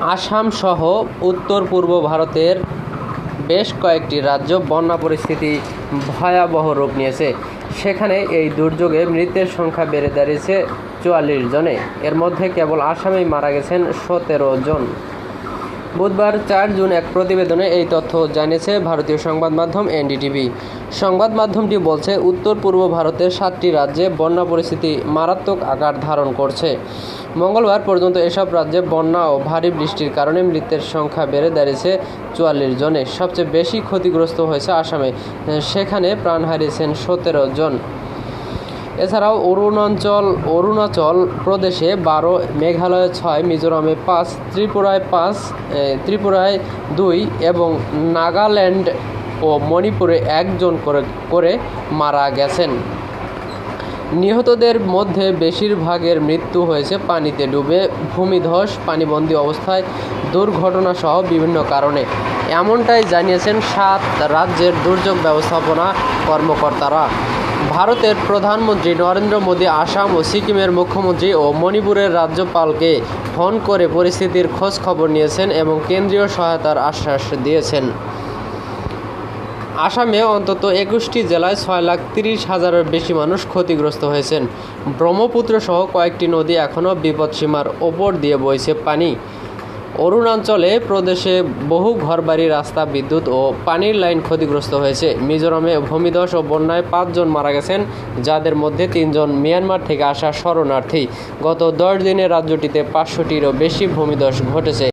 আসাম সহ উত্তর পূর্ব ভারতের বেশ কয়েকটি রাজ্য বন্যা পরিস্থিতি ভয়াবহ রূপ নিয়েছে। সেখানে এই দুর্যোগে মৃতের সংখ্যা বেড়ে দাঁড়িয়েছে চুয়াল্লিশ জনে। এর মধ্যে কেবল আসামেই মারা গেছেন সতেরো জন। বুধবার চার জুন এক প্রতিবেদনে এই তথ্য জানিয়েছে ভারতীয় সংবাদ মাধ্যম এনডিটিভি। সংবাদ মাধ্যমটি বলছে, উত্তর পূর্ব ভারতের সাতটি রাজ্যে বন্যা পরিস্থিতি মারাত্মক আকার ধারণ করছে। মঙ্গলবার পর্যন্ত এসব রাজ্যে বন্যা ও ভারী বৃষ্টির কারণে মৃতের সংখ্যা বেড়ে দাঁড়িয়েছে চুয়াল্লিশ জনে সবচেয়ে বেশি ক্ষতিগ্রস্ত হয়েছে আসামে। সেখানে প্রাণ হারিয়েছেন সতেরো জন। এছাড়াও অরুণাচল অরুণাচল প্রদেশে বারো, মেঘালয়ে ছয়, মিজোরামে পাঁচ, ত্রিপুরায় পাঁচ ত্রিপুরায় দুই এবং নাগাল্যান্ড ও মণিপুরে একজন করে করে মারা গেছেন। নিহতদের মধ্যে বেশিরভাগের মৃত্যু হয়েছে পানিতে ডুবে, ভূমিধস, পানিবন্দী অবস্থায় দুর্ঘটনা সহ বিভিন্ন কারণে। এমনটাই জানিয়েছেন সাত রাজ্যের দুর্যোগ ব্যবস্থাপনা কর্মকর্তারা। ভারতের প্রধানমন্ত্রী নরেন্দ্র মোদী আসাম ও সিকিমের মুখ্যমন্ত্রী ও মণিপুরের রাজ্যপালকে ফোন করে পরিস্থিতির খোঁজ খবর নিয়েছেন এবং কেন্দ্রীয় সহায়তার আশ্বাস দিয়েছেন। আসামে অন্তত একুশটি জেলায় ছয় লাখ তিরিশ হাজারের বেশি মানুষ ক্ষতিগ্রস্ত হয়েছেন। ব্রহ্মপুত্র সহ কয়েকটি নদী এখনও বিপদসীমার ওপর দিয়ে বইছে পানি। অরুণাচলে প্রদেশে বহু ঘরবাড়ি, রাস্তা, বিদ্যুৎ ও পানির লাইন ক্ষতিগ্রস্ত হয়েছে। মিজোরামে ভূমিধস ও বন্যায় পাঁচজন মারা গেছেন, যাদের মধ্যে তিনজন মিয়ানমার থেকে আসা শরণার্থী। গত দশ দিনে রাজ্যটিতে পাঁচশোটিরও বেশি ভূমিধস ঘটেছে।